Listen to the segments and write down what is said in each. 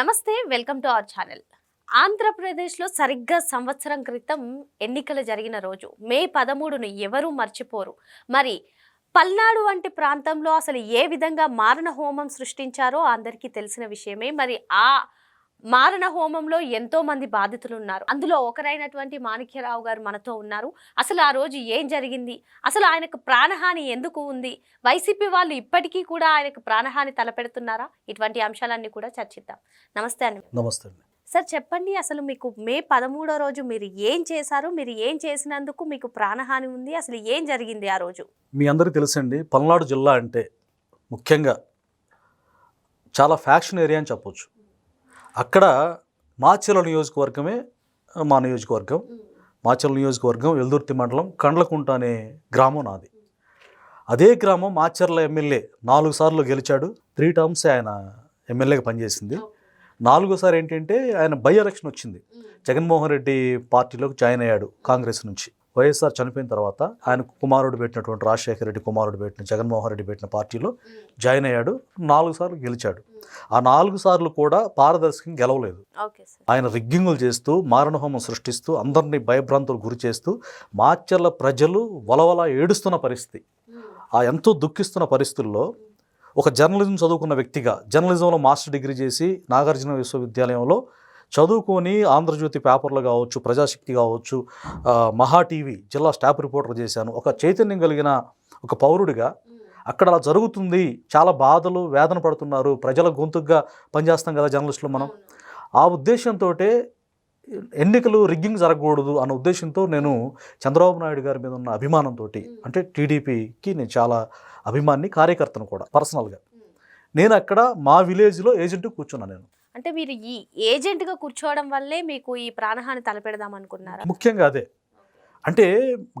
నమస్తే welcome to our channel. ఆంధ్రప్రదేశ్లో సరిగ్గా సంవత్సరం క్రితం ఎన్నికలు జరిగిన రోజు మే పదమూడును ఎవరూ మర్చిపోరు? మరి పల్నాడు వంటి ప్రాంతంలో అసలు ఏ విధంగా మారణ హోమం సృష్టించారో అందరికీ తెలిసిన విషయమే. మరి ఆ మారణ హోమంలో ఎంతో మంది బాధితులు ఉన్నారు అందులో ఒకరైనటువంటి మాణిక్యరావు గారు మనతో ఉన్నారు. అసలు ఆ రోజు ఏం జరిగింది? అసలు ఆయనకు ప్రాణహాని ఎందుకు ఉంది? వైసీపీ వాళ్ళు ఇప్పటికీ కూడా ఆయనకు ప్రాణహాని తలపెడుతున్నారా? ఇటువంటి అంశాలన్నీ కూడా చర్చిద్దాం. నమస్తే అండి. నమస్తే అండి. సార్ చెప్పండి అసలు మీకు మే పదమూడో రోజు మీరు ఏం చేశారు? మీరు ఏం చేసినందుకు మీకు ప్రాణహాని ఉంది? అసలు ఏం జరిగింది ఆ రోజు? మీ అందరికీ తెలుసండి పల్నాడు జిల్లా అంటే ముఖ్యంగా చాలా ఫ్యాక్షన్ ఏరియా అని చెప్పొచ్చు. అక్కడ మాచెల నియోజకవర్గమే మా నియోజకవర్గం. మాచెల నియోజకవర్గం ఎల్దుర్తి మండలం కండ్లకుంట అనే గ్రామం నాది. అదే గ్రామం మాచర్ల ఎమ్మెల్యే నాలుగు సార్లు గెలిచాడు. త్రీ టర్మ్స్ ఆయన ఎమ్మెల్యేగా పనిచేసింది. నాలుగోసారి ఏంటంటే ఆయన బై ఎలక్షన్ వచ్చింది. జగన్మోహన్ రెడ్డి పార్టీలోకి జాయిన్ అయ్యాడు కాంగ్రెస్ నుంచి. వైఎస్ఆర్ చనిపోయిన తర్వాత ఆయన కుమారుడు పెట్టినటువంటి రాజశేఖర రెడ్డి కుమారుడు పెట్టిన జగన్మోహన్ రెడ్డి పెట్టిన పార్టీలో జాయిన్ అయ్యాడు నాలుగు సార్లు గెలిచాడు. ఆ నాలుగు సార్లు కూడా పారదర్శకంగా గెలవలేదు. ఆయన రిగ్గింగులు చేస్తూ మారణహోమం సృష్టిస్తూ అందరినీ భయభ్రాంతులు గురి చేస్తూ మాచర్ల ప్రజలు వలవల ఏడుస్తున్న పరిస్థితి. ఆ ఎంతో దుఃఖిస్తున్న పరిస్థితుల్లో ఒక జర్నలిజం చదువుకున్న వ్యక్తిగా జర్నలిజంలో మాస్టర్ డిగ్రీ చేసి నాగార్జున విశ్వవిద్యాలయంలో చదువుకొని ఆంధ్రజ్యోతి పేపర్లు కావచ్చు ప్రజాశక్తి కావచ్చు మహా టీవీ జిల్లా స్టాఫ్ రిపోర్టర్ చేశాను. ఒక చైతన్యం కలిగిన ఒక పౌరుడిగా అక్కడ అలా జరుగుతుంది. చాలా బాధలు వేదన పడుతున్నారు. ప్రజల గొంతుగా పనిచేస్తాం కదా జర్నలిస్టులు మనం. ఆ ఉద్దేశంతో ఎన్నికలు రిగ్గింగ్ జరగకూడదు అన్న ఉద్దేశంతో నేను చంద్రబాబు నాయుడు గారి మీద ఉన్న అభిమానంతో అంటే టీడీపీకి నేను చాలా అభిమాన్ని కార్యకర్తను కూడా పర్సనల్గా. నేను అక్కడ మా విలేజ్లో ఏజెంట్ కూర్చున్నాను నేను. అంటే మీరు ఈ ఏజెంట్గా కూర్చోవడం వల్లే మీకు ఈ ప్రాణహాని తలపెడదాం అనుకున్నారా? ముఖ్యంగా అదే. అంటే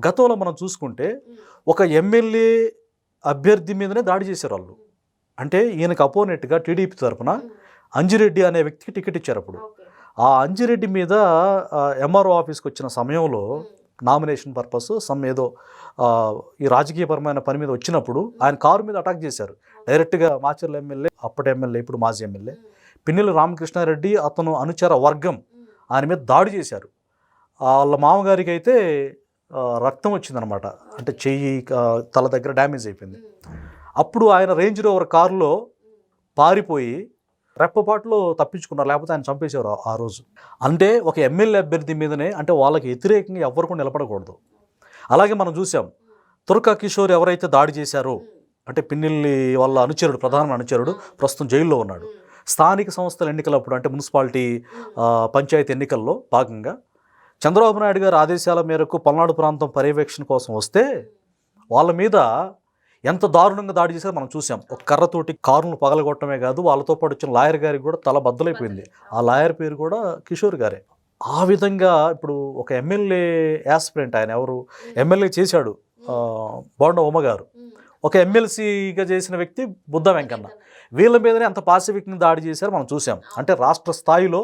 గతంలో మనం చూసుకుంటే ఒక ఎమ్మెల్యే అభ్యర్థి మీదనే దాడి చేశారు వాళ్ళు. అంటే ఈయనకు అపోనెంట్గా టీడీపీ తరపున అంజిరెడ్డి అనే వ్యక్తికి టికెట్ ఇచ్చారు అప్పుడు. ఆ అంజిరెడ్డి మీద ఎంఆర్ఓ ఆఫీస్కి వచ్చిన సమయంలో నామినేషన్ పర్పస్ సమ్ ఏదో ఈ రాజకీయపరమైన పని మీద వచ్చినప్పుడు ఆయన కారు మీద అటాక్ చేశారు. డైరెక్ట్గా మాచర్ల ఎమ్మెల్యే అప్పటి ఎమ్మెల్యే ఇప్పుడు మాజీ ఎమ్మెల్యే పిన్నెల రామకృష్ణారెడ్డి అతను అనుచర వర్గం ఆయన మీద దాడి చేశారు. వాళ్ళ మామగారికి అయితే రక్తం వచ్చిందనమాట అంటే చెయ్యి తల దగ్గర డ్యామేజ్ అయిపోయింది. అప్పుడు ఆయన రేంజ్ రోవర్ కారులో పారిపోయి రెప్పపాటులో తప్పించుకున్నారు. లేకపోతే ఆయన చంపేశారు ఆ- ఆ రోజు. అంటే ఒక ఎమ్మెల్యే అభ్యర్థి మీదనే అంటే వాళ్ళకి వ్యతిరేకంగా ఎవరు కూడా నిలబడకూడదు. అలాగే మనం చూసాం తుర్కా కిషోర్ ఎవరైతే దాడి చేశారో అంటే పిన్నెల్లి వాళ్ళ అనుచరుడు ప్రధాన అనుచరుడు ప్రస్తుతం జైల్లో ఉన్నాడు. స్థానిక సంస్థల ఎన్నికలప్పుడు అంటే మున్సిపాలిటీ పంచాయతీ ఎన్నికల్లో భాగంగా చంద్రబాబు నాయుడు గారి ఆదేశాల మేరకు పల్నాడు ప్రాంతం పర్యవేక్షణ కోసం వస్తే వాళ్ళ మీద ఎంత దారుణంగా దాడి చేశారో మనం చూసాం ఒక కర్రతోటి కారును పగలగొట్టమే కాదు వాళ్ళతో పాటు వచ్చిన లాయర్ గారికి కూడా తల బద్దలైపోయింది. ఆ లాయర్ పేరు కూడా కిషోర్ గారే. ఆ విధంగా ఇప్పుడు ఒక ఎమ్మెల్యే యాస్పిరెంట్ ఆయన ఎవరు? ఎమ్మెల్యే చేశాడు బోండ ఉమ్మ గారు. ఒక ఎమ్మెల్సీగా చేసిన వ్యక్తి బుద్ధ వెంకన్న. వీళ్ళ మీదనే అంత పాసిఫిక్గా దాడి చేశారు మనం చూసాం. అంటే రాష్ట్ర స్థాయిలో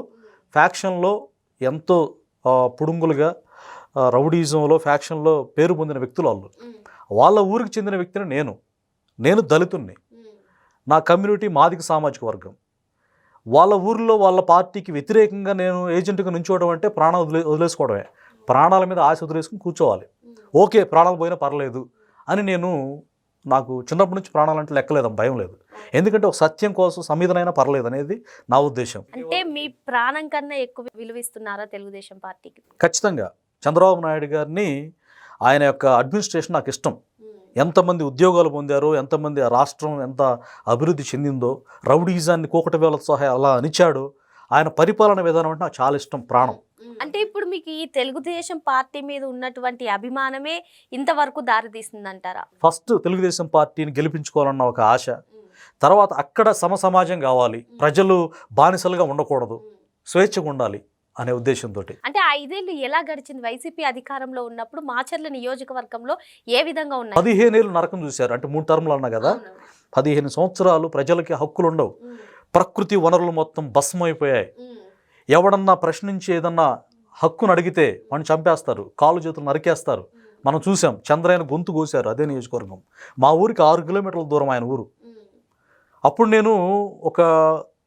ఫ్యాక్షన్లో ఎంతో పుడుంగులుగా రౌడీజంలో ఫ్యాక్షన్లో పేరు పొందిన వ్యక్తులు వాళ్ళు. వాళ్ళ ఊరికి చెందిన వ్యక్తిని నేను. నేను దళితుణ్ణి. నా కమ్యూనిటీ మాదిక సామాజిక వర్గం. వాళ్ళ ఊరిలో వాళ్ళ పార్టీకి వ్యతిరేకంగా నేను ఏజెంట్గా నుంచోవడం అంటే ప్రాణం వదిలే వదిలేసుకోవడమే. ప్రాణాల మీద ఆశ వదిలేసుకుని కూర్చోవాలి. ఓకే ప్రాణాలు పోయినా పర్లేదు అని నేను నాకు చిన్నప్పటి నుంచి ప్రాణాలంటే లెక్కలేదు భయం లేదు. ఎందుకంటే ఒక సత్యం కోసం సమీదనైనా పర్లేదు అనేది నా ఉద్దేశం. అంటే మీ ప్రాణం కన్నా ఎక్కువ విలువిస్తున్నారా తెలుగుదేశం పార్టీకి? ఖచ్చితంగా. చంద్రబాబు నాయుడు గారిని ఆయన యొక్క అడ్మినిస్ట్రేషన్ నాకు ఇష్టం. ఎంతమంది ఉద్యోగాలు పొందారో ఎంతమంది ఆ రాష్ట్రం ఎంత అభివృద్ధి చెందిందో రౌడీజాన్ని కోకట వేల సహా అలా అనిచాడో ఆయన పరిపాలన విధానం అంటే నాకు చాలా ఇష్టం ప్రాణం. అంటే ఇప్పుడు మీకు ఈ తెలుగుదేశం పార్టీ మీద ఉన్నటువంటి అభిమానమే ఇంతవరకు దారితీస్తుందంటారా ఫస్ట్ తెలుగుదేశం పార్టీని గెలిపించుకోవాలన్న ఒక ఆశ. తర్వాత అక్కడ సమసమాజం కావాలి. ప్రజలు బానిసలుగా ఉండకూడదు. స్వేచ్ఛగా ఉండాలి అనే ఉద్దేశంతో అంటే ఆ ఐదేళ్ళు ఎలా గడిచింది? వైసీపీ అధికారంలో ఉన్నప్పుడు మాచర్ల నియోజకవర్గంలో ఏ విధంగా ఉన్నాయి? పదిహేనేళ్ళు నరకం చూశారు. అంటే మూడు టర్ములు అన్నా కదా? పదిహేను సంవత్సరాలు ప్రజలకి హక్కులు ఉండవు ప్రకృతి వనరులు మొత్తం భస్మైపోయాయి ఎవడన్నా ప్రశ్నించి ఏదన్నా హక్కును అడిగితే వాడిని చంపేస్తారు కాలు చేతులు నరికేస్తారు. మనం చూసాం చంద్రయ్యన గొంతు కోసారు అదే నియోజకవర్గం. మా ఊరికి ఆరు కిలోమీటర్ల దూరం ఆయన ఊరు. అప్పుడు నేను ఒక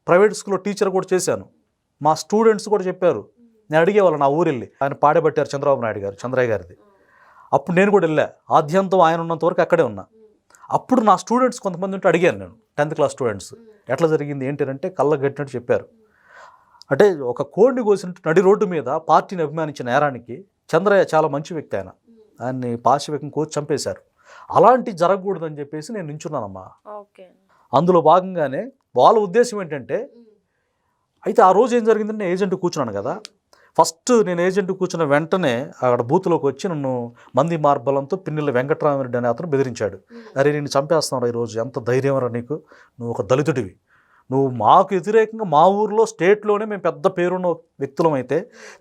ప్రైవేట్ స్కూల్లో టీచర్ కూడా చేశాను. మా స్టూడెంట్స్ కూడా చెప్పారు నేను అడిగేవాళ్ళు నా ఊరు వెళ్ళి ఆయన పాడబట్టారు చంద్రబాబు నాయుడు గారు చంద్రయ్య గారిది. అప్పుడు నేను కూడా వెళ్ళా. ఆద్యంతం ఆయన ఉన్నంత వరకు అక్కడే ఉన్నా. అప్పుడు నా స్టూడెంట్స్ కొంతమంది ఉంటే అడిగాను నేను టెన్త్ క్లాస్ స్టూడెంట్స్. ఎట్లా జరిగింది ఏంటి అంటే కళ్ళ గట్టినట్టు చెప్పారు. అంటే ఒక కోడిని కోసినట్టు నడి రోడ్డు మీద పార్టీని అభిమానించిన నేరానికి చంద్రయ్య చాలా మంచి వ్యక్తి ఆయన. ఆయన్ని పాశవికం కోసి చంపేశారు. అలాంటి జరగకూడదని చెప్పేసి నేను నించున్నానమ్మా. ఓకే. అందులో భాగంగానే వాళ్ళ ఉద్దేశం ఏంటంటే అయితే ఆ రోజు ఏం జరిగిందంటే నేను ఏజెంట్ కూర్చున్నాను కదా. ఫస్ట్ నేను ఏజెంట్ కూర్చున్న వెంటనే అక్కడ బూత్లోకి వచ్చి నన్ను మంది మార్బలంతో పిన్నెల వెంకటరామరెడ్డి అనే అతను బెదిరించాడు. అరే నేను చంపేస్తున్నావు ఈరోజు ఎంత ధైర్యం రా నీకు? నువ్వు ఒక దళితుడివి. నువ్వు మాకు వ్యతిరేకంగా మా ఊర్లో స్టేట్లోనే మేము పెద్ద పేరున్న వ్యక్తులం అయితే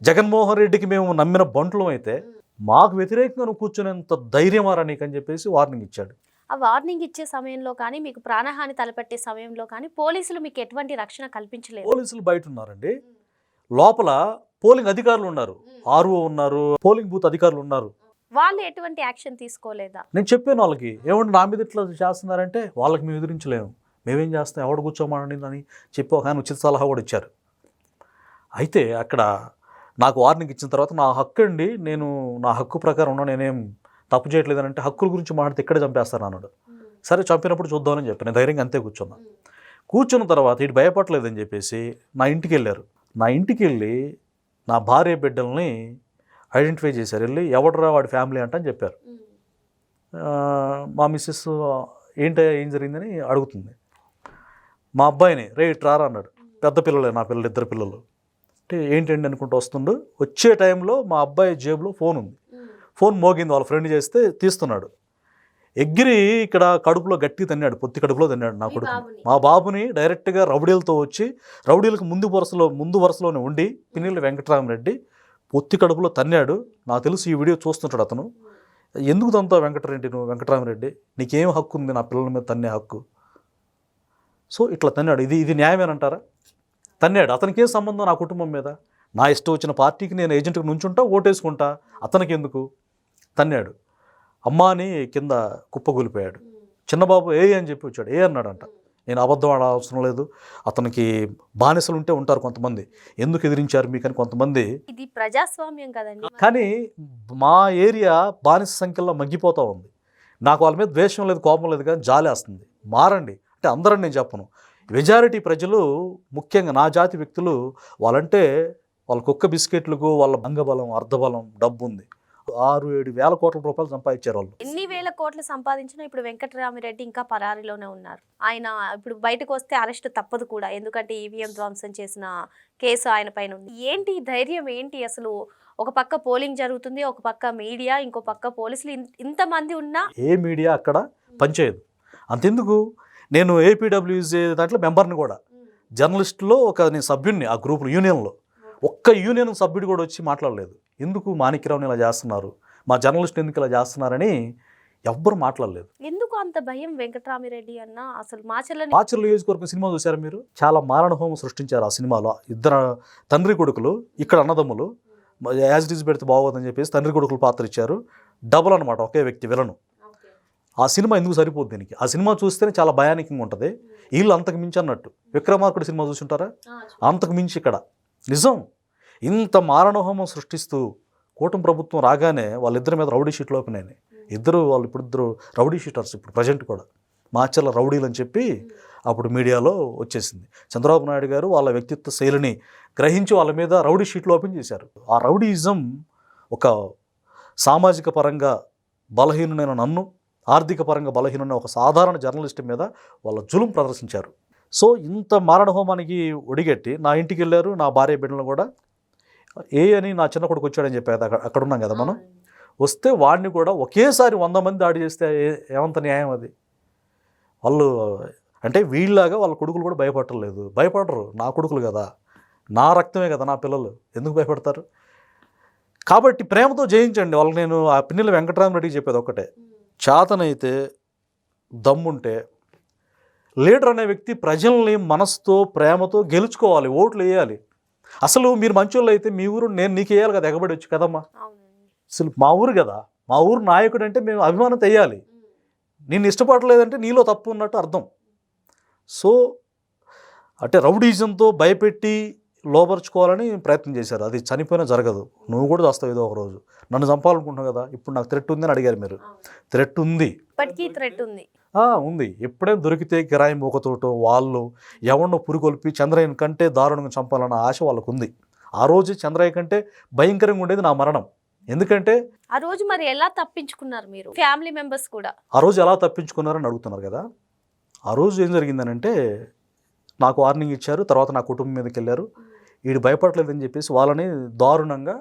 జగన్మోహన్ రెడ్డికి మేము నమ్మిన బంటులం అయితే మాకు వ్యతిరేకంగా నువ్వు కూర్చునేంత ధైర్యమారా నీకు అని చెప్పేసి వార్నింగ్ ఇచ్చాడు. ఆ వార్నింగ్ ఇచ్చే సమయంలో కానీ మీకు ప్రాణహాని తలపెట్టే సమయంలో కానీ పోలీసులు మీకు ఎటువంటి రక్షణ కల్పించలేదు. పోలీసులు బయట ఉన్నారండి. లోపల పోలింగ్ అధికారులు ఉన్నారు. ఆర్ఓ ఉన్నారు పోలింగ్ బూత్ అధికారులు ఉన్నారు. వాళ్ళు ఎటువంటి యాక్షన్ తీసుకోలేదా? నేను చెప్పాను వాళ్ళకి ఏమంటే నా మీద ఇట్లా చేస్తున్నారంటే వాళ్ళకి మేము ఎదిరించలేము. మేమేం చేస్తాం? ఎవడు కూర్చోమని అని చెప్పి ఒక ఆయన ఉచిత సలహా కూడా ఇచ్చారు. అయితే అక్కడ నాకు వార్నింగ్ ఇచ్చిన తర్వాత నా హక్కు అండి నేను నా హక్కు ప్రకారం ఉన్నా నేనేం తప్పు చేయట్లేదని అంటే హక్కుల గురించి మాట్లాడితే ఇక్కడే చంపేస్తాను అన్నాడు. సరే చంపినప్పుడు చూద్దామని చెప్పి నేను ధైర్యంగా అంతే కూర్చున్నా. కూర్చున్న తర్వాత ఇటు భయపడలేదని చెప్పేసి నా ఇంటికి వెళ్ళారు. నా ఇంటికి వెళ్ళి నా భార్య బిడ్డల్ని ఐడెంటిఫై చేశారు. వెళ్ళి ఎవడరా వాడి ఫ్యామిలీ అంట అని చెప్పారు. మా మిస్సెస్ ఏంటయ్యా ఏం జరిగిందని అడుగుతుంది. మా అబ్బాయిని రే రారా అన్నాడు. పెద్ద పిల్లలే నా పిల్లలు ఇద్దరు పిల్లలు. అంటే ఏంటండి అనుకుంటూ వస్తుండు? వచ్చే టైంలో మా అబ్బాయి జేబులో ఫోన్ ఉంది ఫోన్ మోగింది వాళ్ళ ఫ్రెండ్ చేస్తే తీస్తున్నాడు. ఎగిరి ఇక్కడ కడుపులో గట్టి తన్నాడు పొత్తి కడుపులో తన్నాడు నా కొడుకు? మా బాబుని డైరెక్ట్గా రౌడీలతో వచ్చి రౌడీలకు ముందు వరుసలో ముందు వరుసలోనే ఉండి పిన్నెల్లి వెంకటరామరెడ్డి పొత్తి కడుపులో తన్నాడు. నాకు తెలుసు ఈ వీడియో చూస్తుంటాడు అతను. ఎందుకు తంతా వెంకటరెడ్డి నువ్వు వెంకటరామరెడ్డి? నీకేం హక్కు ఉంది నా పిల్లల మీద తన్నే హక్కు? సో ఇట్లా తన్నాడు. ఇది ఇది న్యాయమేనంటారా? తన్నాడు. అతనికి ఏం సంబంధం నా కుటుంబం మీద? నా ఇష్టం వచ్చిన పార్టీకి నేను ఏజెంట్కి నుంచుంటా ఓటేసుకుంటా అతనికి ఎందుకు తన్నాడు అమ్మాని కింద కుప్పగూలిపోయాడు చిన్నబాబు ఏ అని చెప్పి వచ్చాడు. ఏ అన్నాడంట. నేను అబద్ధం ఆడ అవసరం లేదు. అతనికి బానిసలు ఉంటే ఉంటారు కొంతమంది. ఎందుకు ఎదిరించారు మీకని కొంతమంది? ఇది ప్రజాస్వామ్యం కదండి కానీ మా ఏరియా బానిస సంఖ్యలో మగ్గిపోతూ ఉంది. నాకు వాళ్ళ మీద ద్వేషం లేదు కోపం లేదు కానీ జాలేస్తుంది. మారండి. అంటే అందరని నేను చెప్పను. మెజారిటీ ప్రజలు ముఖ్యంగా నా జాతి వ్యక్తులు వాళ్ళంటే వాళ్ళ కుక్క బిస్కెట్లకు వాళ్ళ అంగబలం అర్ధబలం డబ్బు ఉంది. ఆరు ఏడు వేల కోట్ల రూపాయలు సంపాదించారు వాళ్ళు. ఎన్ని వేల కోట్లు సంపాదించినా ఇప్పుడు వెంకటరామిరెడ్డి ఇంకా పరారీలోనే ఉన్నారు. ఆయన ఇప్పుడు బయటకు వస్తే అరెస్ట్ తప్పదు కూడా. ఎందుకంటే ఈవీఎం ధ్వంసం చేసిన కేసు ఆయన పైన ఉంది. ఏంటి ధైర్యం? ఏంటి అసలు? ఒక పక్క పోలింగ్ జరుగుతుంది ఒక పక్క మీడియా ఇంకో పక్క పోలీసులు ఇంతమంది ఉన్నా ఏ మీడియా అక్కడ పనిచేయదు. అంతెందుకు? నేను ఏపీడబ్ల్యూజే దాంట్లో మెంబర్ని కూడా. జర్నలిస్టులో ఒక నేను సభ్యుడిని ఆ గ్రూపులో యూనియన్లో. ఒక్క యూనియన్ సభ్యుడు కూడా వచ్చి మాట్లాడలేదు. ఎందుకు మాణిక్యరావుని ఇలా చేస్తున్నారు? మా జర్నలిస్ట్ ఎందుకు ఇలా చేస్తున్నారని ఎవ్వరు మాట్లాడలేదు. ఎందుకు అంత భయం వెంకటరామిరెడ్డి అన్న? అసలు మాచల్లని ఆచరణ నియోజకవర్గం సినిమా చూసారా మీరు? చాలా మారణహోమం సృష్టించారు ఆ సినిమాలో. ఇద్దరు తండ్రి కొడుకులు ఇక్కడ అన్నదమ్ములు యాజ్ ఇట్ ఈజ్ పెడితే బాగోదని చెప్పేసి తండ్రి కొడుకులు పాత్ర ఇచ్చారు. డబుల్ అనమాట ఒకే వ్యక్తి విలను. ఆ సినిమా ఎందుకు సరిపోద్ది దీనికి? ఆ సినిమా చూస్తేనే చాలా భయానకంగా ఉంటుంది. వీళ్ళు అంతకు మించి అన్నట్టు. విక్రమార్కుడు సినిమా చూసుంటారా? అంతకు మించి ఇక్కడ. నిజం. ఇంత మారణహోమం సృష్టిస్తూ కూటమి ప్రభుత్వం రాగానే వాళ్ళిద్దరి మీద రౌడీ షీట్లు ఓపెన్ ఇద్దరు వాళ్ళు ఇప్పుడు ఇద్దరు రౌడీ షీటర్స్ ఇప్పుడు ప్రజెంట్ కూడా. మాచర్ల రౌడీలు అని చెప్పి అప్పుడు మీడియాలో వచ్చేసింది. చంద్రబాబు నాయుడు గారు వాళ్ళ వ్యక్తిత్వ శైలిని గ్రహించి వాళ్ళ మీద రౌడీ షీట్లు ఓపెన్ చేశారు. ఆ రౌడీయిజం ఒక సామాజిక పరంగా బలహీనునైన నన్ను ఆర్థిక పరంగా బలహీనున్న ఒక సాధారణ జర్నలిస్ట్ మీద వాళ్ళ జులుం ప్రదర్శించారు. సో ఇంత మారణహోమానికి ఒడిగట్టి నా ఇంటికి వెళ్ళారు నా భార్య బిడ్డలను కూడా ఏ అని నా చిన్న కొడుకు వచ్చాడని చెప్పారు అక్కడ అక్కడ ఉన్నాం కదా మనం. వస్తే వాడిని కూడా ఒకేసారి వంద మంది దాడి చేస్తే ఏ- ఏమంత న్యాయం అది? వాళ్ళు అంటే వీళ్ళలాగా వాళ్ళ కొడుకులు కూడా భయపడలేదు భయపడరు. నా కొడుకులు కదా. నా రక్తమే కదా నా పిల్లలు. ఎందుకు భయపడతారు? కాబట్టి ప్రేమతో జయించండి. వాళ్ళకి నేను ఆ పిన్నెల వెంకటరామరెడ్డికి చెప్పేది ఒక్కటే. చేతనైతే దమ్ముంటే లీడర్ అనే వ్యక్తి ప్రజల్ని మనసుతో ప్రేమతో గెలుచుకోవాలి ఓట్లు వేయాలి. అసలు మీరు మంచోళ్ళు అయితే మీ ఊరు నేను నీకు వేయాలి కదా ఎగబడి వచ్చి కదమ్మా? అసలు మా ఊరు కదా మా ఊరు నాయకుడు అంటే మేము అభిమానం తెయ్యాలి నిన్ను ఇష్టపడలేదంటే నీలో తప్పు ఉన్నట్టు అర్థం. సో అంటే రౌడీజంతో భయపెట్టి లోపరుచుకోవాలని ప్రయత్నం చేశారు. అది చనిపోయినా జరగదు. నువ్వు కూడా చేస్తావు ఏదో ఒక రోజు. నన్ను చంపాలనుకుంటున్నావు కదా ఇప్పుడు నాకు థ్రెట్ ఉంది అని అడిగారు మీరు. థ్రెట్ ఉంది. థ్రెట్ ఉంది. ఉంది. ఎప్పుడైనా దొరికితే కిరాయి మూకతోటో వాళ్ళు ఎవరినో పురికొల్పి చంద్రయ్యన్ కంటే దారుణంగా చంపాలన్న ఆశ వాళ్ళకు ఉంది ఆ రోజు చంద్రయ్య కంటే భయంకరంగా ఉండేది నా మరణం. ఎందుకంటే ఆ రోజు మరి ఎలా తప్పించుకున్నారు మీరు? ఫ్యామిలీ మెంబర్స్ కూడా? ఆ రోజు ఎలా తప్పించుకున్నారని అడుగుతున్నారు కదా. ఆ రోజు ఏం జరిగిందనంటే నాకు వార్నింగ్ ఇచ్చారు తర్వాత నా కుటుంబం మీదకి వెళ్ళారు వీడు భయపడలేదని చెప్పేసి వాళ్ళని దారుణంగా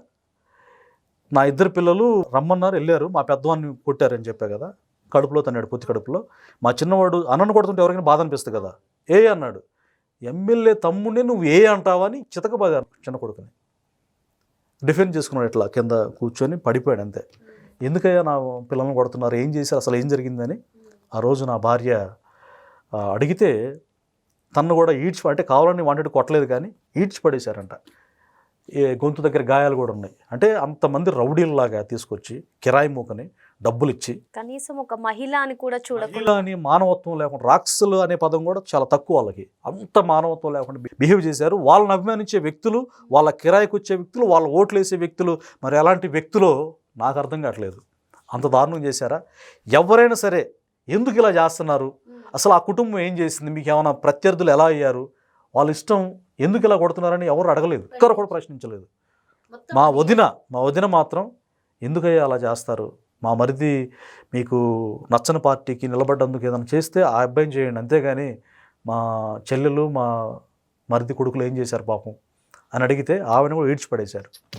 నా ఇద్దరు పిల్లలు రమ్మన్నారు వెళ్ళారు. మా పెద్దవాడిని కొట్టారని చెప్పా కదా కడుపులో తన్నాడు పొత్తి కడుపులో. మా చిన్నవాడు అన్నను కొడుతుంటే ఎవరికైనా బాధ అనిపిస్తుంది కదా ఏ అన్నాడు? ఎమ్మెల్యే తమ్ముడిని నువ్వు ఏ అంటావా అని చితకబాగా చిన్న కొడుకుని. డిఫెండ్ చేసుకున్నాడు ఇట్లా కింద కూర్చొని పడిపోయాడు అంతే. ఎందుకయ్యా నా పిల్లల్ని కొడుతున్నారు? ఏం చేశారు? అసలు ఏం జరిగిందని? ఆ రోజు నా భార్య అడిగితే తన్ను కూడా ఈడ్చి అంటే కావాలని వాంటెడ్ కొట్టలేదు కానీ ఈడ్చి పడేశారంట ఏ గొంతు దగ్గర గాయాలు కూడా ఉన్నాయి. అంటే అంతమంది రౌడీల్లాగా తీసుకొచ్చి కిరాయి మూకని డబ్బులు ఇచ్చి కనీసం ఒక మహిళ అని కూడా చూడకుండా అని మానవత్వం లేకుండా రాక్షసులు అనే పదం కూడా చాలా తక్కువ వాళ్ళకి. అంత మానవత్వం లేకుండా బిహేవ్ చేశారు. వాళ్ళని అభిమానించే వ్యక్తులు వాళ్ళ కిరాయికి వచ్చే వ్యక్తులు వాళ్ళ ఓట్లు వేసే వ్యక్తులు మరి ఎలాంటి వ్యక్తులు నాకు అర్థం కావట్లేదు. అంత దారుణం చేశారా? ఎవరైనా సరే ఎందుకు ఇలా చేస్తున్నారు? అసలు ఆ కుటుంబం ఏం చేసింది? మీకు ఏమైనా ప్రత్యర్థులు ఎలా అయ్యారు? వాళ్ళ ఇష్టం ఎందుకు ఇలా కొడుతున్నారని ఎవరు అడగలేదు. ఒక్కరు కూడా ప్రశ్నించలేదు. మా వదిన మా వదిన మాత్రం ఎందుకయ్యా అలా చేస్తారు? మా మరిది మీకు నచ్చని పార్టీకి నిలబడ్డందుకు ఏదైనా చేస్తే ఆ అబ్బాయిని చేయండి. అంతేగాని మా చెల్లెలు మా మరిది కొడుకులు ఏం చేశారు పాపం? అని అడిగితే ఆవిడ కూడా ఈడ్చిపడేశారు.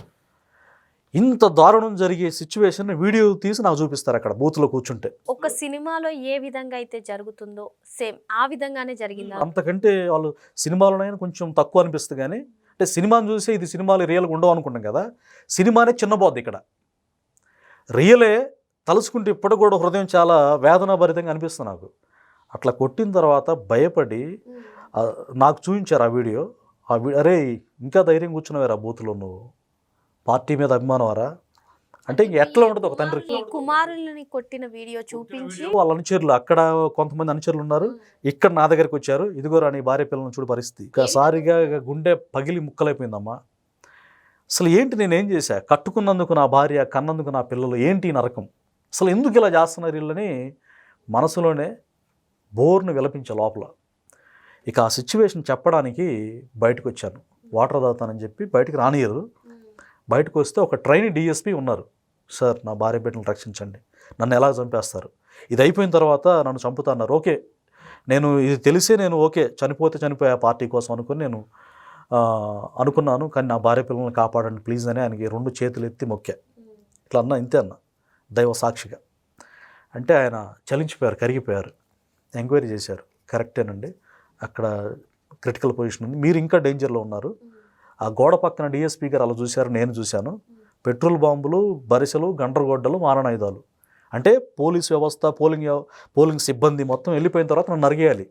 ఇంత దారుణం జరిగే సిచ్యువేషన్ వీడియో తీసి నాకు చూపిస్తారు అక్కడ బూత్లో కూర్చుంటే. ఒక సినిమాలో ఏ విధంగా అయితే జరుగుతుందో సేమ్ ఆ విధంగానే జరిగిందా? అంతకంటే వాళ్ళు సినిమాలోనైనా కొంచెం తక్కువ అనిపిస్తుంది కానీ అంటే సినిమాని చూసి ఇది సినిమాలు రియల్గా ఉండవు అనుకుంటాం కదా సినిమానే చిన్నబోద్ది ఇక్కడ. రియలే తలుచుకుంటే ఇప్పటికి కూడా హృదయం చాలా వేదనాభరితంగా అనిపిస్తుంది నాకు. అట్లా కొట్టిన తర్వాత భయపడి ఆ, నాకు చూపించారు ఆ వీడియో. ఆ అరే ఇంకా ధైర్యం కూర్చున్నావారా బూత్లో నువ్వు? పార్టీ మీద అభిమానవారా? అంటే ఇంక ఎట్లా ఉంటుంది ఒక తండ్రికి ఈ కుమారులని కొట్టిన వీడియో చూపించి వాళ్ళ అనుచరులు అక్కడ కొంతమంది అనుచరులు ఉన్నారు. ఇక్కడ నా దగ్గరికి వచ్చారు. ఇదిగోరా నీ భార్య పిల్లలను చూడు పరిస్థితి. ఒకసారిగా గుండె పగిలి ముక్కలైపోయిందమ్మా. అసలు ఏంటి నేనేం చేశా? కట్టుకున్నందుకు నా భార్య కన్నందుకు నా పిల్లలు ఏంటి నరకం? అసలు ఎందుకు ఇలా చేస్తున్నారు వీళ్ళని మనసులోనే బోర్ను విలపించే లోపల. ఇక ఆ సిచ్యువేషన్ చెప్పడానికి బయటకు వచ్చాను. వాటర్ తాగుతానని చెప్పి బయటకు రానియరు బయటకు వస్తే ఒక ట్రైన్ డిఎస్పీ ఉన్నారు. సార్ నా భార్య బిడ్డలను రక్షించండి. నన్ను ఎలా చంపేస్తారు? ఇది అయిపోయిన తర్వాత నన్ను చంపుతాన్నారు ఓకే నేను ఇది తెలిసే నేను ఓకే చనిపోతే చనిపోయా పార్టీ కోసం అనుకుని నేను అనుకున్నాను. కానీ నా భార్య పిల్లల్ని కాపాడండి ప్లీజ్ అని ఆయనకి రెండు చేతులు ఎత్తి మొక్కా. ఇట్లా అన్న ఇంతే అన్న దైవ సాక్షిగా. అంటే ఆయన చలించిపోయారు కరిగిపోయారు ఎంక్వైరీ చేశారు. కరెక్టేనండి. అక్కడ క్రిటికల్ పొజిషన్ ఉంది. మీరు ఇంకా డేంజర్లో ఉన్నారు. ఆ గోడ పక్కన డిఎస్పీ గారు అలా చూశారు నేను చూశాను. పెట్రోల్ బాంబులు బరిసెలు గండ్రగొడ్డలు మారణాయుధాలు. అంటే పోలీస్ వ్యవస్థ పోలింగ్ పోలింగ్ సిబ్బంది మొత్తం వెళ్ళిపోయిన తర్వాత నన్ను నరిగేయాలి.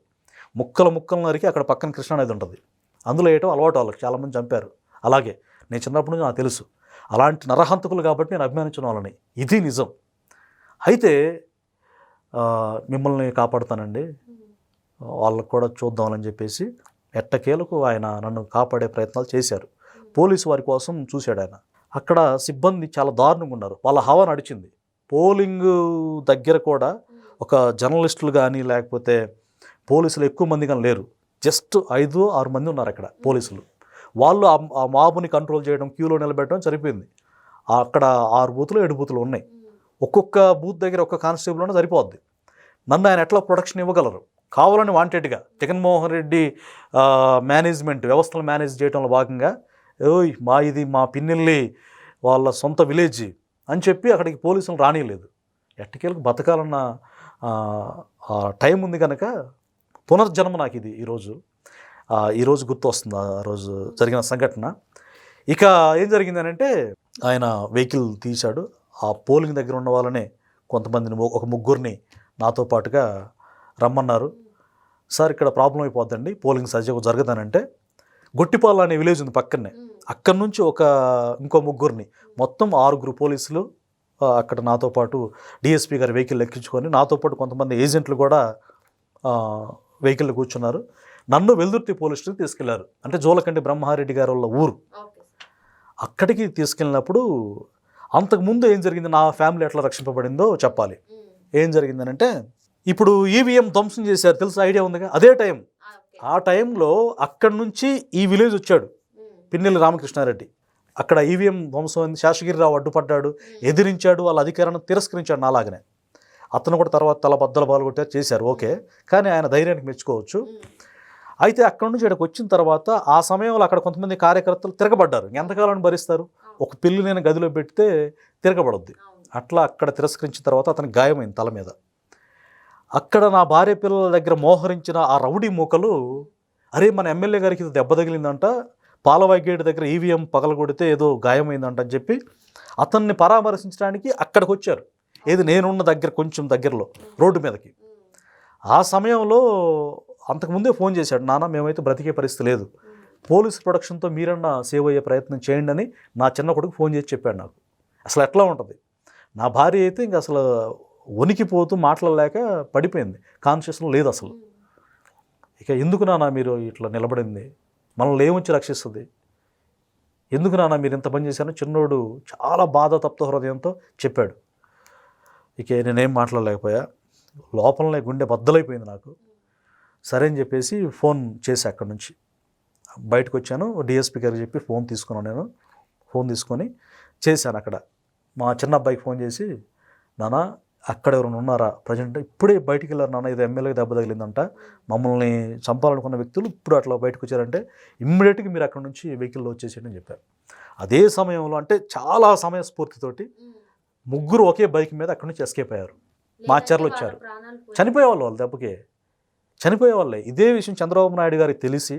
ముక్కలు ముక్కలు నరికి అక్కడ పక్కన కృష్ణానది ఉంటుంది. అందులో వేయటం అలవాటు వాళ్ళకి చాలామంది చంపారు. అలాగే నేను చిన్నప్పటి నుంచి నాకు తెలుసు. అలాంటి నరహంతకులు కాబట్టి నేను అభిమానించిన వాళ్ళని. ఇది నిజం. అయితే మిమ్మల్ని కాపాడుతానండి. వాళ్ళకు కూడా చూద్దామని చెప్పేసి ఎట్టకేలకు ఆయన నన్ను కాపాడే ప్రయత్నాలు చేశారు. పోలీసు వారి కోసం చూశాడు ఆయన. అక్కడ సిబ్బంది చాలా దారుణంగా ఉన్నారు. వాళ్ళ హవా నడిచింది. పోలింగ్ దగ్గర కూడా ఒక జర్నలిస్టులు కానీ లేకపోతే పోలీసులు ఎక్కువ మంది కానీ లేరు. జస్ట్ ఐదు ఆరు మంది ఉన్నారు అక్కడ పోలీసులు. వాళ్ళు ఆ- మాబుని కంట్రోల్ చేయడం క్యూలో నిలబెట్టడం సరిపోయింది అక్కడ ఆరు బూతులు ఏడు బూతులు ఉన్నాయి. ఒక్కొక్క బూత్ దగ్గర ఒక్క కానిస్టేబుల్ ఉన్న సరిపోద్ది. నన్ను ఆయన ఎట్లా ప్రొటెక్షన్ ఇవ్వగలరు? కావాలని వాంటెడ్గా జగన్మోహన్ రెడ్డి మేనేజ్మెంట్ వ్యవస్థలు మేనేజ్ చేయడంలో భాగంగా ఓయ్ మా ఇది మా పిన్నెల్లి వాళ్ళ సొంత విలేజ్ అని చెప్పి అక్కడికి పోలీసులు రానియలేదు. ఎట్టకేలకు బతకాలన్న టైం ఉంది కనుక పునర్జన్మ నాకు ఇది ఈరోజు ఈరోజు గుర్తు వస్తుంది ఆ రోజు జరిగిన సంఘటన. ఇక ఏం జరిగిందనంటే ఆయన వెహికల్ తీశాడు. ఆ పోలింగ్ దగ్గర ఉన్న వాళ్ళనే కొంతమందిని ఒక ముగ్గురిని నాతో పాటుగా రమ్మన్నారు. సార్ ఇక్కడ ప్రాబ్లం అయిపోద్దండి. పోలింగ్ సజీవ జరగదనంటే గొట్టిపాల అనే విలేజ్ ఉంది పక్కనే. అక్కడి నుంచి ఒక ఇంకో ముగ్గురిని మొత్తం ఆరుగురు పోలీసులు అక్కడ నాతో పాటు డిఎస్పీ గారి వెహికల్ ఎక్కించుకొని నాతో పాటు కొంతమంది ఏజెంట్లు కూడా వెహికల్లో కూర్చున్నారు. నన్ను వెల్దుర్తి పోలీస్ స్టేషన్ తీసుకెళ్ళారు. అంటే జోలకండి బ్రహ్మారెడ్డి గారి వాళ్ళ ఊరు. అక్కడికి తీసుకెళ్ళినప్పుడు అంతకుముందు ఏం జరిగింది? నా ఫ్యామిలీ ఎట్లా రక్షింపబడిందో చెప్పాలి. ఏం జరిగిందనంటే ఇప్పుడు ఈవీఎం ధ్వంసం చేశారు. తెలుసు ఐడియా ఉందిగా? అదే టైం. ఆ టైంలో అక్కడి నుంచి ఈ విలేజ్ వచ్చాడు. పిన్నెల్లి రామకృష్ణారెడ్డి. అక్కడ ఈవీఎం ధ్వంసం అయింది. శాసగిరిరావు అడ్డుపడ్డాడు. ఎదిరించాడు. వాళ్ళ అధికారాన్ని తిరస్కరించాడు నాలాగనే. అతను కూడా తర్వాత తల బద్దల బాలు కొట్టారు చేశారు. ఓకే. కానీ ఆయన ధైర్యానికి మెచ్చుకోవచ్చు. అయితే అక్కడ నుంచి ఇక్కడికి వచ్చిన తర్వాత ఆ సమయంలో అక్కడ కొంతమంది కార్యకర్తలు తిరగబడ్డారు. ఎంతకాలం భరిస్తారు? ఒక పిల్లి నేను గదిలో పెడితే తిరగబడొద్ది. అట్లా అక్కడ తిరస్కరించిన తర్వాత అతనికి గాయమైంది తల మీద. అక్కడ నా భార్య పిల్లల దగ్గర మోహరించిన ఆ రౌడీ మూకలు అరే మన ఎమ్మెల్యే గారికి ఇది దెబ్బ తగిలిందంట పాలవాయి దగ్గర ఈవీఎం పగలగొడితే ఏదో గాయమైందంట అని చెప్పి అతన్ని పరామర్శించడానికి అక్కడికి వచ్చారు. ఏది నేనున్న దగ్గర కొంచెం దగ్గరలో రోడ్డు మీదకి. ఆ సమయంలో అంతకుముందే ఫోన్ చేశాడు నాన్న మేమైతే బ్రతికే పరిస్థితి లేదు. పోలీస్ ప్రొడక్షన్తో మీరన్నా సేవ్ అయ్యే ప్రయత్నం చేయండి అని నా చిన్న కొడుకు ఫోన్ చేసి చెప్పాడు నాకు. అసలు ఎట్లా ఉంటుంది? నా భార్య అయితే ఇంక అసలు వణికిపోతూ మాట్లాడలేక పడిపోయింది. కాన్షియస్లో లేదు అసలు. ఇక ఎందుకు నాన్న మీరు ఇట్లా నిలబడింది? మనల్ని ఏముంచి రక్షిస్తుంది? ఎందుకు నాన్న మీరు ఇంత పని చేశాను చిన్నోడు చాలా బాధ తప్త హృదయంతో చెప్పాడు. ఇక నేనేం మాట్లాడలేకపోయా. లోపలనే గుండె బద్దలైపోయింది నాకు. సరే అని చెప్పేసి ఫోన్ చేసి అక్కడి నుంచి. బయటకు వచ్చాను. డిఎస్పీ గారికి చెప్పి ఫోన్ తీసుకున్నాను నేను. ఫోన్ తీసుకొని చేశాను అక్కడ. మా చిన్న అబ్బాయికి ఫోన్ చేసి నాన్న అక్కడ ఎవరైనా ఉన్నారా? ప్రజెంట్ ఇప్పుడే బయటికి వెళ్ళారు నాన్న ఇది ఎమ్మెల్యే దెబ్బ తగిలిందంట. మమ్మల్ని చంపాలనుకున్న వ్యక్తులు ఇప్పుడు అట్లా బయటకు వచ్చారంటే ఇమ్మీడియట్గా మీరు అక్కడ నుంచి వెహికల్లో వచ్చేసేయండి అని చెప్పారు. అదే సమయంలో అంటే చాలా సమయస్ఫూర్తితోటి ముగ్గురు ఒకే బైక్ మీద అక్కడి నుంచి ఎస్కేప్ అయ్యారు. మాచర్లు వచ్చారు. చనిపోయేవాళ్ళు వాళ్ళు దెబ్బకి. చనిపోయేవాళ్ళే ఇదే విషయం చంద్రబాబు నాయుడు గారికి తెలిసి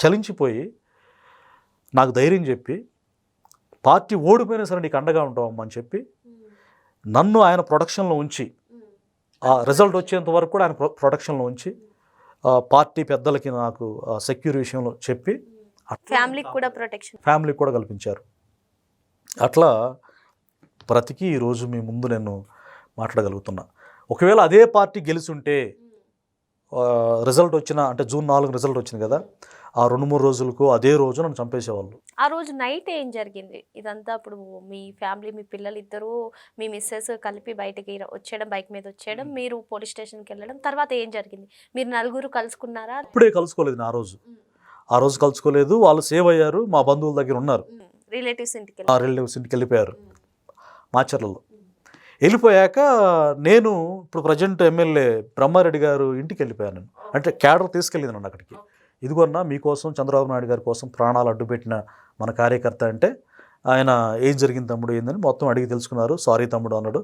చలించిపోయి నాకు ధైర్యం చెప్పి పార్టీ ఓడిపోయినా సరే నీకు అండగా ఉంటామమ్మా అని చెప్పి నన్ను ఆయన ప్రొడక్షన్లో ఉంచి ఆ రిజల్ట్ వచ్చేంత వరకు కూడా ఆయన ప్రొ- ప్రొడక్షన్లో ఉంచి పార్టీ పెద్దలకి నాకు సెక్యూర్ విషయంలో చెప్పి ఫ్యామిలీకి కూడా ప్రొటెక్షన్. ఫ్యామిలీకి కూడా కల్పించారు. అట్లా బ్రతికి ఈరోజు మీ ముందు నేను మాట్లాడగలుగుతున్నా. ఒకవేళ అదే పార్టీ గెలుచుంటే రిజల్ట్ వచ్చిన అంటే జూన్ నాలుగు రిజల్ట్ వచ్చింది కదా ఆ రెండు మూడు రోజులకు అదే రోజు నన్ను చంపేసేవాళ్ళు. ఆ రోజు నైట్ ఏం జరిగింది? ఇదంతా అప్పుడు మీ ఫ్యామిలీ మీ పిల్లలు ఇద్దరు మీ మిస్సెస్ కలిపి బయటికి వచ్చేయడం బైక్ మీద వచ్చేయడం మీరు పోలీస్ స్టేషన్కి వెళ్ళడం తర్వాత ఏం జరిగింది? మీరు నలుగురు కలుసుకున్నారా? ఇప్పుడే కలుసుకోలేదు ఆ రోజు. ఆ రోజు కలుసుకోలేదు వాళ్ళు సేవ్ అయ్యారు మా బంధువుల దగ్గర ఉన్నారు. రిలేటివ్స్ ఇంటికి ఆ రిలేటివ్స్ ఇంటికి వెళ్ళిపోయారు. మాచర్లలో. వెళ్ళిపోయాక నేను ఇప్పుడు ప్రజెంట్ ఎమ్మెల్యే బ్రహ్మారెడ్డి గారు ఇంటికి వెళ్ళిపోయాను. అంటే క్యాడర్ తీసుకెళ్ళింది నన్ను అక్కడికి. ఇదిగోన్నా మీకోసం చంద్రబాబు నాయుడు గారి కోసం ప్రాణాలు అడ్డుపెట్టిన మన కార్యకర్త అంటే ఆయన ఏం జరిగింది తమ్ముడు ఏందని మొత్తం అడిగి తెలుసుకున్నారు. సారీ తమ్ముడు అన్నాడు.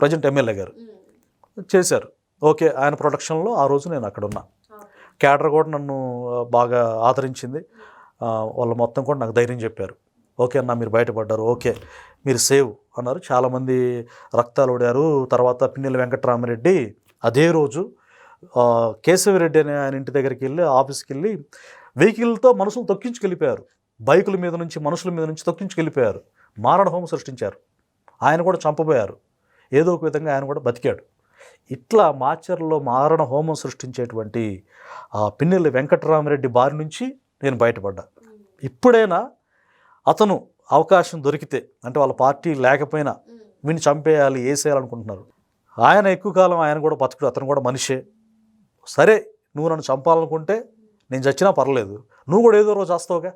ప్రజెంట్ ఎమ్మెల్యే గారు చేశారు. ఓకే ఆయన ప్రొడక్షన్లో ఆ రోజు నేను అక్కడ ఉన్నా. క్యాడర్ కూడా నన్ను బాగా ఆదరించింది. వాళ్ళు మొత్తం కూడా నాకు ధైర్యం చెప్పారు. ఓకే అన్న మీరు బయటపడ్డారు. ఓకే మీరు సేవ్ అన్నారు. చాలామంది రక్తాలు ఓడారు తర్వాత పిన్నెల వెంకటరామరెడ్డి అదే రోజు కేశవరెడ్డి అనే ఆయన ఇంటి దగ్గరికి వెళ్ళి ఆఫీస్కి వెళ్ళి వెహికల్తో మనుషులు తొక్కించుకెళ్ళిపోయారు. బైకుల మీద నుంచి మనుషుల మీద నుంచి తొక్కించుకెళ్ళిపోయారు. మారణ హోమం సృష్టించారు. ఆయన కూడా చంపబోయారు. ఏదో ఒక విధంగా ఆయన కూడా బతికాడు. ఇట్లా మాచర్లో మారణ హోమం సృష్టించేటువంటి ఆ పిన్నెల్లి వెంకటరామరెడ్డి బారి నుంచి నేను బయటపడ్డా. ఇప్పుడైనా అతను అవకాశం దొరికితే అంటే వాళ్ళ పార్టీ లేకపోయినా వీడిని చంపేయాలి వేసేయాలనుకుంటున్నారు ఆయన ఎక్కువ కాలం ఆయన కూడా బతుకుడు అతను కూడా మనిషే. సరే నువ్వు నన్ను చంపాలనుకుంటే నేను చచ్చినా పర్లేదు. నువ్వు కూడా ఏదో రోజు వస్తావుగా?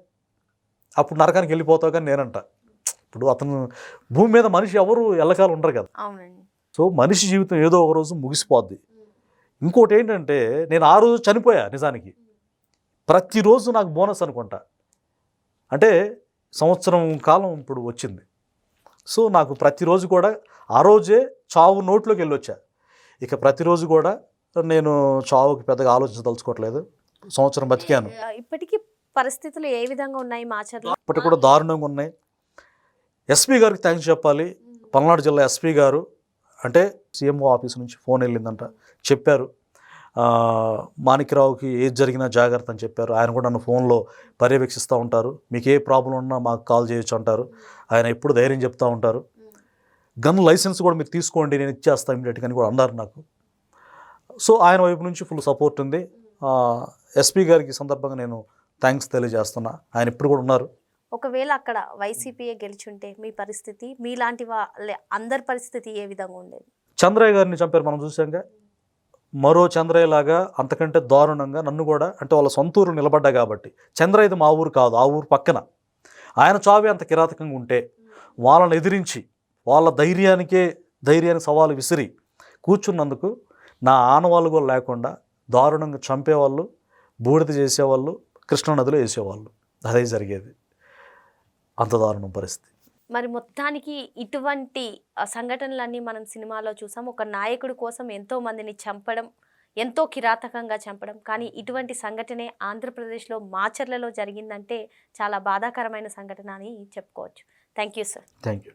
అప్పుడు నరకానికి వెళ్ళిపోతావు కానీ నేనంట. ఇప్పుడు అతను భూమి మీద మనిషి ఎవరు ఎల్లకాలం ఉండరు కదా. సో మనిషి జీవితం ఏదో ఒక రోజు ముగిసిపోద్ది. ఇంకోటి ఏంటంటే నేను ఆ రోజు చనిపోయా నిజానికి. ప్రతిరోజు నాకు బోనస్ అనుకుంటా. అంటే సంవత్సరం కాలం ఇప్పుడు వచ్చింది. సో నాకు ప్రతిరోజు కూడా ఆ రోజే చావు నోట్లోకి వెళ్ళొచ్చా. ఇక ప్రతిరోజు కూడా నేను చావుకి పెద్దగా ఆలోచించదలుచుకోవట్లేదు. సంవత్సరం బతికాను. ఇప్పటికీ పరిస్థితులు ఏ విధంగా ఉన్నాయి మాచర్లో ఇప్పటికి కూడా దారుణంగా ఉన్నాయి. ఎస్పీ గారికి థ్యాంక్స్ చెప్పాలి. పల్నాడు జిల్లా ఎస్పీ గారు అంటే సీఎంఓ ఆఫీస్ నుంచి ఫోన్ వెళ్ళిందంట. చెప్పారు. మాణిక్యరావుకి ఏది జరిగినా జాగ్రత్త అని చెప్పారు. ఆయన కూడా నన్ను ఫోన్లో పర్యవేక్షిస్తూ ఉంటారు. మీకు ఏ ప్రాబ్లం ఉన్నా మాకు కాల్ చేయొచ్చు అంటారు. ఆయన ఎప్పుడు ధైర్యం చెప్తూ ఉంటారు. గన్ లైసెన్స్ కూడా మీరు తీసుకోండి నేను ఇచ్చేస్తాను ఇమీడియట్గా అని కూడా అన్నారు నాకు. సో ఆయన వైపు నుంచి ఫుల్ సపోర్ట్ ఉంది. ఎస్పీ గారికి సందర్భంగా నేను థ్యాంక్స్ తెలియజేస్తున్నా. ఆయన ఇప్పుడు కూడా ఉన్నారు. ఒకవేళ అక్కడ వైసీపీఏ గెలిచుంటే మీ పరిస్థితి మీలాంటి వాళ్ళ అందరి పరిస్థితి ఏ విధంగా ఉండేది? చంద్రయ్య గారిని చంపారు మనం చూసాంగా మరో చంద్రయ్య లాగా అంతకంటే దారుణంగా నన్ను కూడా అంటే వాళ్ళ సొంత ఊరు నిలబడ్డా కాబట్టి. చంద్రయ్యది మా ఊరు కాదు ఆ ఊరు పక్కన. ఆయన చావే అంత కిరాతకంగా ఉంటే వాళ్ళని ఎదిరించి వాళ్ళ ధైర్యానికే ధైర్యానికి సవాలు విసిరి కూర్చున్నందుకు నా ఆనవాళ్ళు కూడా లేకుండా దారుణంగా చంపేవాళ్ళు బూడిద చేసేవాళ్ళు కృష్ణానదిలో వేసేవాళ్ళు. అదే జరిగేది. అంత దారుణం పరిస్థితి. మరి మొత్తానికి ఇటువంటి సంఘటనలన్నీ మనం సినిమాలో చూసాం. ఒక నాయకుడి కోసం ఎంతో మందిని చంపడం ఎంతో కిరాతకంగా చంపడం. కానీ ఇటువంటి సంఘటనే ఆంధ్రప్రదేశ్లో మాచర్లలో జరిగిందంటే చాలా బాధాకరమైన సంఘటన అని చెప్పుకోవచ్చు. Thank you sir. Thank you.